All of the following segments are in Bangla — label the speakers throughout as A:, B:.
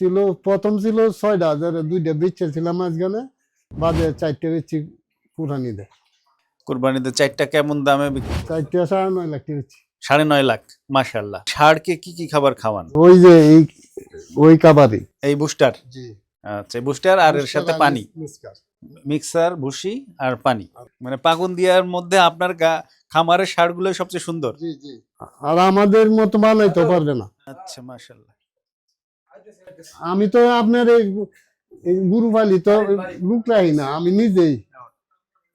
A: ছিল প্রথম ছিল ছয়টা হাজার দুইটা বেচে ছিলাম মাঝখানে বাদে চারটে বেচছি পুরানিতে
B: কোরবানিতে চারটা কেমন দামে বিক্রি?
A: চারটে সাড়ে নয় লাখ টাকা বেচছি
B: সাড়ে নয় লাখ মাশাল্লাহ ষাড়কে কি কি খাবার খাওয়ান?
A: ওই যে এই ওই কাবারি
B: এই বুস্টার?
A: জি।
B: আচ্ছা বুস্টার আর এর সাথে পানি? মিক্সার। ভুসি আর পানি। মানে পাগুন দিয়ার মধ্যে আপনার গা- খামারের ষাড়গুলো সবচেয়ে সুন্দর?
A: জি জি। আর আমাদের মতো বানাইতে পারবে না।
B: আচ্ছা মাশাল্লাহ
A: আমি তো আপনার এই এই গুরু পালি তো লুকলাই না আমি নিজেই।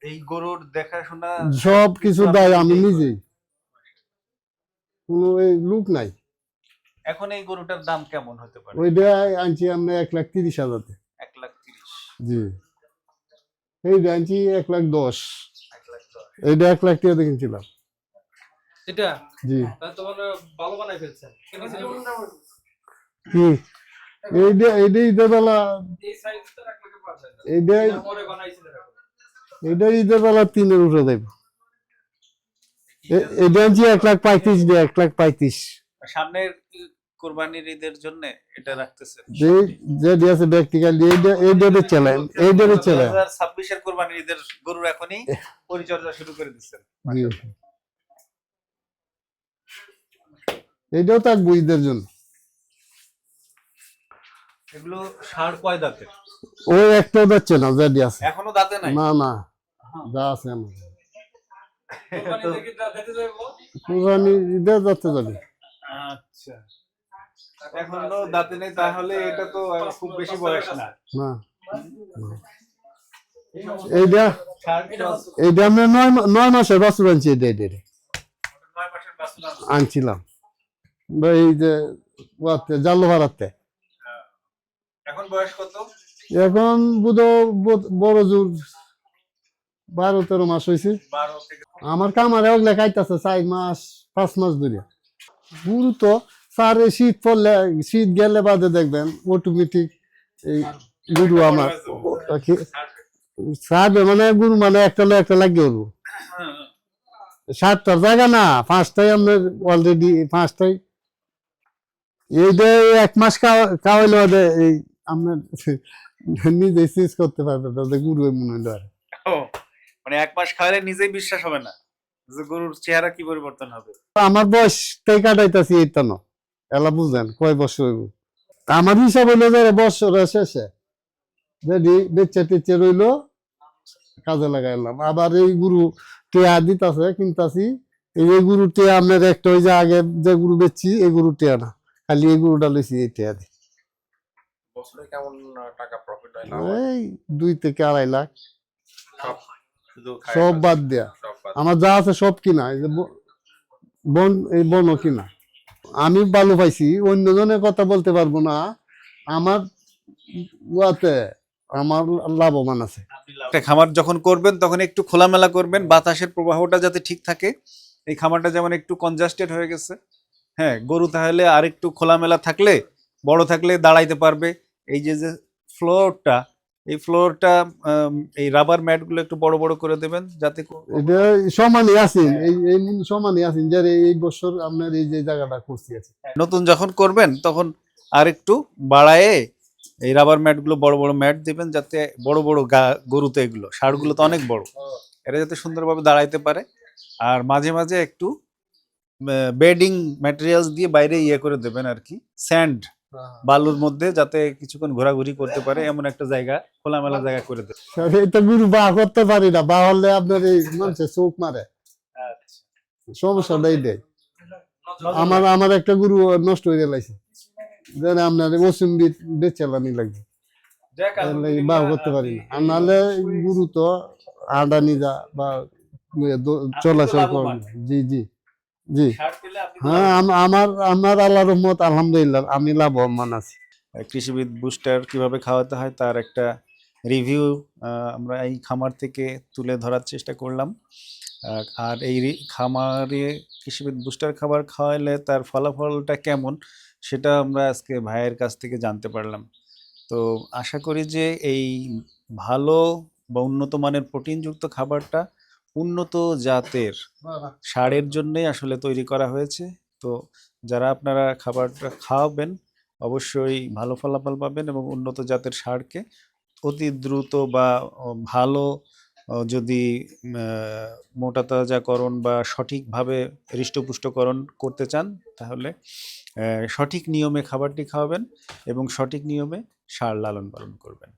B: এই গরুর দেখাশোনা
A: সব কিছু দেয় আমি নিজেই কোনো এই লুক নাই।
B: এখন এই গরুটার দাম কেমন হতে পারে?
A: ওইটা আনছি আমরা এক লাখ তিরিশ হাজারতে।
B: এক লাখ তিরিশ।
A: জি। এইটা আনছি এক লাখ দশ।
B: এক লাখ দশ।
A: এইটা এক লাখ টাকা কিনছিলাম
C: এটা?
A: জি।
C: তোমার ভালো বানাই ফেলছেন।
A: কি? এইটা এইটা ঈদের বেলা এইটা
C: এটা পরে
A: ঈদের বেলা তিনের উঠে দেব এইটা আনছি এক লাখ পঁয়ত্রিশ এক লাখ পঁয়ত্রিশ।
B: সামনের কোরবানির ঈদের জন্য এটা রাখতেছেন।
A: যে যে দিয়েছে ব্যক্তিকাল এইটা এইটা চালান এইটা চালান।
B: ছাব্বিশের কোরবানির ঈদের গরুর এখনই পরিচর্যা শুরু করে দিচ্ছেন।
A: এইটাও থাকব ঈদের জন্য।
B: এগুলো ষাড় কয় দাঁতের?
A: ওই একটাও যাচ্ছে না যেটি আছে।
B: এখনও দাঁতে নাই?
A: না না যা আছে আমার।
C: কোরবানি যাবে।
B: আচ্ছা। এখনও দাঁতে নেই তাহলে এটা তো খুব বেশি বয়স না।
A: না। এইটা
B: ষাট
A: এইটা আমরা নয় নয় মাসের বাছুর আনছি এটা এটা এটা।
B: নয় মাসের বাচ্চা
A: আনছিলাম। এই যে জালো ভাড়াতে
B: এখন বয়স কত?
A: এখন বুধ বড় জোর বারো তেরো মাস হয়েছে আমার কামারে ওগুলা খাইতেছে চার মাস পাঁচ মাস ধরে গুরু তো স্যার এই শীত পড়লে শীত গেলে বাদে দেখবেন অটোমেটিক এই গুরু আমার। সারবে মানে গুরু মানে একটা লো একটা লাগিয়ে উঠবো সাতটার জায়গা না পাঁচটাই আপনার অলরেডি পাঁচটাই এই যে এক মাস খাওয়া- খাওয়াইলে এই আপনার নিজে সিজ করতে পারবে না গুরু মনে হয়
B: ও, মানে এক মাস খাওয়ালে নিজেই বিশ্বাস হবে না যে গরুর চেহারা কি পরিবর্তন হবে।
A: আমার বয়স তাই কাটাইতেছি এই তো এলা বুঝলেন কয় বছর হইব। আমার হিসাব হইল যে বছর শেষে যদি বেচে টেচে রইল কাজে লাগাইলাম আবার এই গুরু টেয়া দিতাছে কিনতাছি এই গুরু টেয়া আপনার একটা ওই যে আগে যে গুরু বেচছি এই গুরু টেয়া না খালি এই গুরুটা লইছি এই টেয়া দি
D: বছরে কেমন টাকা প্রফিট হয় লাভ
A: এই দুই থেকে আড়াই লাখ।
D: সব
A: বাদ দেয়া। আমার যা আছে সব কিনা এই যে বন এই বনও কিনা। আমি ভালো পাইছি অন্যজনের কথা বলতে পারব না। আমার উয়াতে আমার লাভবান আছে।
B: একটা খামার যখন করবেন তখন একটু খোলামেলা করবেন বাতাসের প্রবাহটা যাতে ঠিক থাকে। এই খামারটা যেমন একটু কনজাস্টেড হয়ে গেছে হ্যাঁ গরু তাহলে আর একটু খোলামেলা থাকলে বড় থাকলে দাঁড়াইতে পারবে। এই যে যে ফ্লোরটা এই ফ্লোরটা এই রাবার ম্যাটগুলো একটু বড় বড় করে দেবেন যাতে
A: এটা সমানই আছেন। এই এই সমানই আছেন যে এই বছর আপনার এই যে জায়গাটা করছি আছে।
B: নতুন যখন করবেন তখন আর একটু বাড়ায়ে এই রাবার ম্যাটগুলো বড় বড় ম্যাট দিবেন যাতে বড় বড় গরুতে এগুলো ষাঁড়গুলো তো অনেক বড়। এরা যাতে সুন্দরভাবে দাঁড়াইতে পারে। আর মাঝে মাঝে একটু বেডিং ম্যাটেরিয়ালস দিয়ে বাইরে ইয়ে করে দেবেন আর কি স্যান্ড বালুর মধ্যে যাতে কিছুক্ষণ ঘোরাঘুরি করতে পারে এমন একটা জায়গা খোলামেলা জায়গা করে দেবেন
A: এটা গুরু বা করতে পারি না বা হলে আপনার এই মানুষের চোখ মারে। সমস্যাটা এইটাই আমার আমার একটা গুরু নষ্ট হয়ে গেলাইছে। যেন আপনার ওসিম বেচেলানি লাগবে। বাহ করতে পারি না। আর নাহলে গুরু তো আডা নিজা বা চলাচল করে
B: লাভবান।
A: জি জি। জি। হ্যাঁ আম- আমার আমার আল্লাহ রহমত আলহামদুলিল্লাহ আমি লাভবান আছি
B: কৃষিবিদ বুস্টার কীভাবে খাওয়াতে হয় তার একটা রিভিউ আমরা এই খামার থেকে তুলে ধরার চেষ্টা করলাম। আর এই খামারে কৃষিবিদ বুস্টার খাবার খাওয়ালে তার ফলাফলটা কেমন সেটা আমরা আজকে ভাইয়ের কাছ থেকে জানতে পারলাম। তো আশা করি যে এই ভালো বা উন্নত মানের প্রোটিনযুক্ত খাবারটা উন্নত জাতের সারের জন্যই আসলে তৈরি করা হয়েছে। তো যারা আপনারা খাবারটা খাওয়াবেন অবশ্যই ভালো ফলাফল পাবেন এবং উন্নত জাতের সারকে অতি দ্রুত বা ভালো যদি মোটা তাজাকরণ বা সঠিকভাবে হৃষ্টপুষ্টকরণ করতে চান তাহলে সঠিক নিয়মে খাবারটি খাওয়াবেন এবং সঠিক নিয়মে সার লালন পালন করবেন।